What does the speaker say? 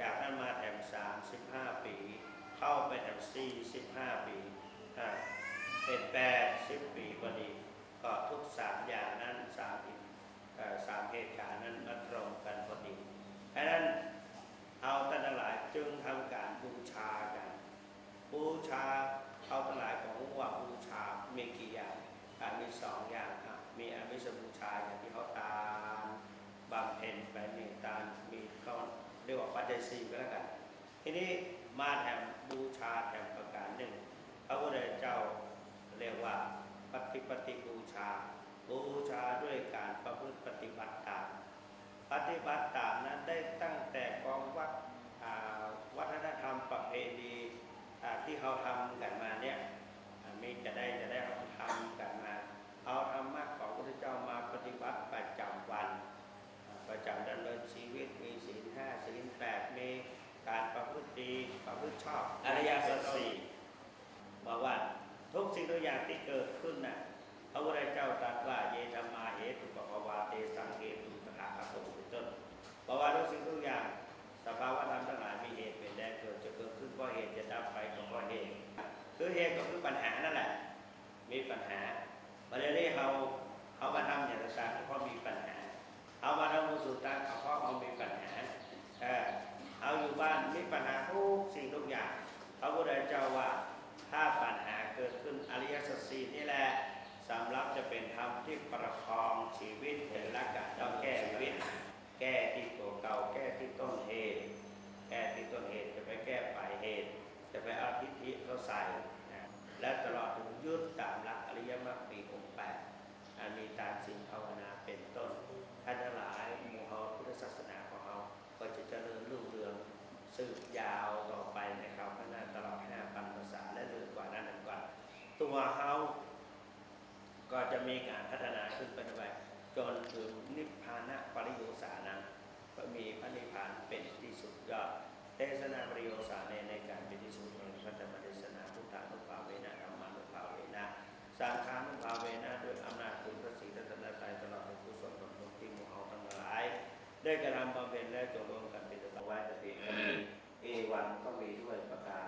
จากนั้นมาแถมสามสิบห้าปี เข้าไปแถมสี่สิบห้าปีเป็นแปดสิบปีพอดี ก็ทุกสามอย่างนั้นสามสามเหตุการณ์นั้นมาตรงกันพอดีดังนั้นเอาท่านหลายจึงทำการบูชากัน บูชาเอาทั้ลายของว่าบูชามีกี่อย่างมีสองอย่างครับมีอมิสบูชาอย่างที่เขาตามบำเพ็ญไปนี่ตาม เรียกว่าปัจจัยสี่ก็แล้วกัน ทีนี้มาแถมบูชาแถมประการหนึ่งพระพุทธเจ้าเรียกว่าปฏิปฏิบูชา บูชาด้วยการประพฤติปฏิบัติตาม ปฏิบัติตามนั้นได้ตั้งแต่กองวัดวัฒนธรรมประเพณีที่เขาทำกันมาเนี่ยมีจะได้จะได้เอาทำกันมา เอาธรรมะของพระพุทธเจ้ามาปฏิบัติประจำวันอ่าประจำดำเนินชีวิตมีศีลห้าศีลแปดมีการประพฤติดีประพฤติช อริยสัจสี่บอกว่าทุกสิ่งทุกอย่างที่เกิดขึ้นน่ะพระพุทธเจ้าตรัสว่าเยธรรมาเหตุปปวาเตสังเกตุตถาคตเป็นต้นบอกว่าทุกสิ่งทุกอย่างสภาวะธรรมทั้งหลายมีเหตุเป็นแดนเกิดจะเกิดขึ้นเพราะเหตุจะดับไปก็เพราะเหตุคือเหตุก็คือปัญหานั่นแหละมีปัญหาประเด็นนี้เขาเขามาทำอย่างต่างๆเพราะมีปัญหามาทำมุสุตานเพราะเขามีปัญหาเออเอาอยู่บ้านมีปัญหาทุกสิ่งทุกอย่างพระพุทธเจ้าว่าถ้าปัญหาเกิดขึ้นอริยสัจสี่นี่แหละ สำหรับจะเประคองชีวิตเห็นละกันต้องแก้ชีวิตแก้ที่ตัวเก่าแก้ที่ต้นเหตุแก้ที่ต้นเหตุจะไปแก้ปลายเหตุ จะไปเอาทิฏฐิเขาใส่นะและตลอดถึงยึดตามหลักอริยมรรคปีองค์แปดอันมีตามสิ่งภาวนาเป็นต้นท่านหลายหมู่เฮาพุทธศาสนาของเราก็จะเจริญรุ่งเรืองสืบยาวต่อไปในคราวข้างหน้าตลอดห้าพันภาษาและเรื่อกว่านั้นอีกกว่า ตัวเฮา ก็จะมีการพัฒนาขึ้นไปไปจนถึงนิพพานะปริโยสานะก็มีพระนิพพานเป็นที่สุดยอดเทศนาปริโยสานในในการเป็นที่สุดของพระธรรมเทศนาพุทธานุภาเวนะธรรมานุภาเวนะสังฆานุภาเวนะด้วยอำนาจคุณพระศรีรัตนตรัยตลอดถึงกุศลผลบุญที่หมู่เอาทั้งหลาย ได้กระทำบำเพ็ญและจงรวมกันเป็นตัวไว้แต่เพียงเท่านี้เอวันก็มีด้วยประการ